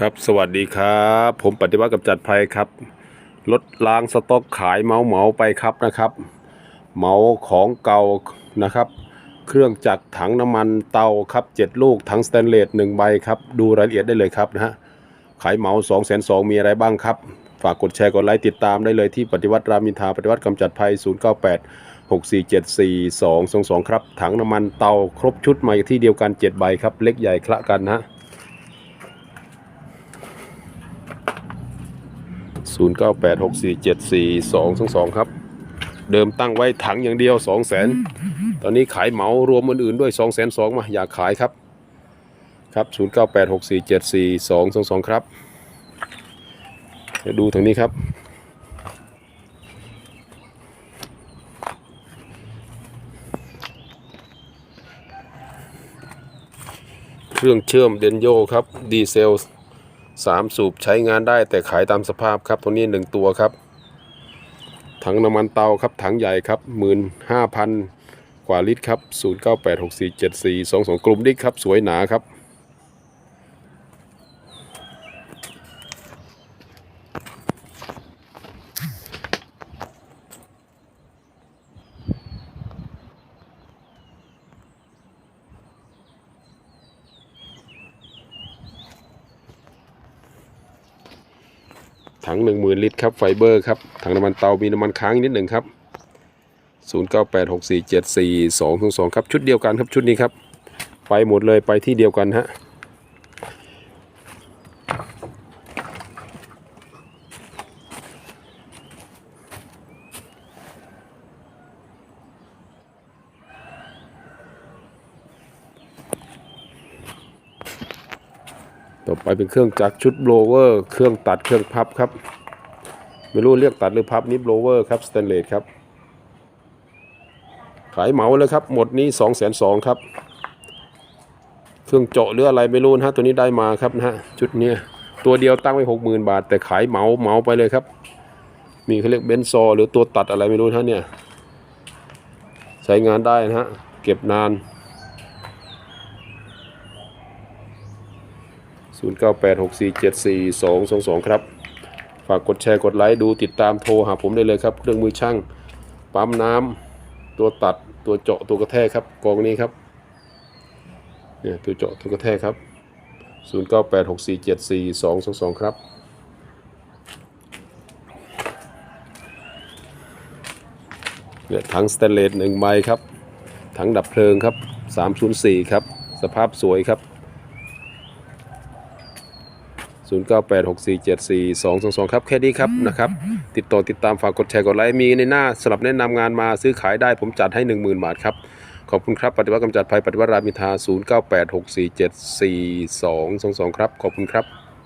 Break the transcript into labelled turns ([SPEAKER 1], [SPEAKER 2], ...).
[SPEAKER 1] ครับสวัสดีครับ ผมปฏิวัติกับจัดภัยครับลดล้างสต็อกขายเมาเมาไปครับนะครับ เมาของเก่านะครับ เครื่องจักรถังน้ำมันเตาครับเจ็ดลูกถังสแตนเลสหนึ่งใบครับ ดูรายละเอียดได้เลยครับนะฮะขายเมา2องแสนสองมีอะไรบ้างครับ ฝากกดแชร์กดไลค์ติดตามได้เลยที่ปฏิวัติรามินทาปฏิวัติกำจัดภัย 098 6474 222 ครับ ถังน้ำมันเตาครบชุดมาที่เดียวกัน 7 ใบครับ เล็กใหญ่คละกันนะ 0 9 8 6 4 7 4 2 2 2 ครับ เดิมตั้งไว้ถังอย่างเดียว 2 0 0 0 0 0 ตอนนี้ขายเหมารวมอื่นๆด้วย2 2 0 0 0มาอยากขายครับ ครับ 0 9 8 6 4 7 4 2 2 2 ครับเดี๋ยวดูทางนี้ครับ เครื่องเชื่อมเดนโยครับ ดีเซล สามสูบใช้งานได้แต่ขายตามสภาพครับตัวนี้หนึ่งตัวครับ ถังน้ำมันเตาครับถังใหญ่ครับหมื่นห้าพันกว่าลิตรครับศูนย์เก้าแปดหกสี่เจ็ดสี่สองสองกลุ่มดิกครับ สวยหนาครับ ถัง 10,000 ลิตรครับไฟเบอร์ครับถังน้ำมันเตามีน้ำมันค้างนิดหนึ่งครับ 0 9 8 6 4 7 4 2 2 2 ครับ ชุดเดียวกันครับชุดนี้ครับ ไปหมดเลยไปที่เดียวกันฮะ ต่อไปเป็นเครื่องจักรชุดโบลเวอร์เครื่องตัดเครื่องพับครับ ไม่รู้เรียกตัดหรือพับนี่โบลเวอร์ครับสแตนเลสครับ ขายเหมาเลยครับ หมดนี้2องแสนสองครับ เครื่องเจาะหรืออะไรไม่รู้นะฮะตัวนี้ได้มาครับนะฮะชุดเนี้ยตัวเดียวตั้งไว้หกหมื่นบาท แต่ขายเหมาเหมาไปเลยครับ มีเขาเรียกเบนซอ หรือตัวตัดอะไรไม่รู้นะฮะเนี่ย ใช้งานได้นะฮะ เก็บนาน 0 9 8 6 4 7 4 2 2 2 ครับ ฝากกดแชร์กดไลค์ดูติดตามโทรหาผมได้เลยครับ เครื่องมือช่างปั๊มน้ำตัวตัดตัวเจาะตัวกระแทกครับกองนี้ครับเนี่ยตัวเจาะตัวกระแทกครับ 0 9 8 6 4 7 4 2 2 2 ครับเนี่ยถังสแตนเลสหนึ่งใบครับถังดับเพลิงครับ 304 ครับ สภาพสวยครับ 0 9 8 6 4 7 4 2 2 2 ครับ แค่นี้ครับนะครับ ติดต่อติดตามฝากกดแชร์กดไลค์มีในหน้าสำหรับแนะนำงานมาซื้อขายได้ผมจัดให้ 10,000 บาทครับ ขอบคุณครับ ปฏิวัติกำจัดภัยปฏิวัติรามอินทรา0 9 8 6 4 7 4 2 2 2 ครับ ขอบคุณครับ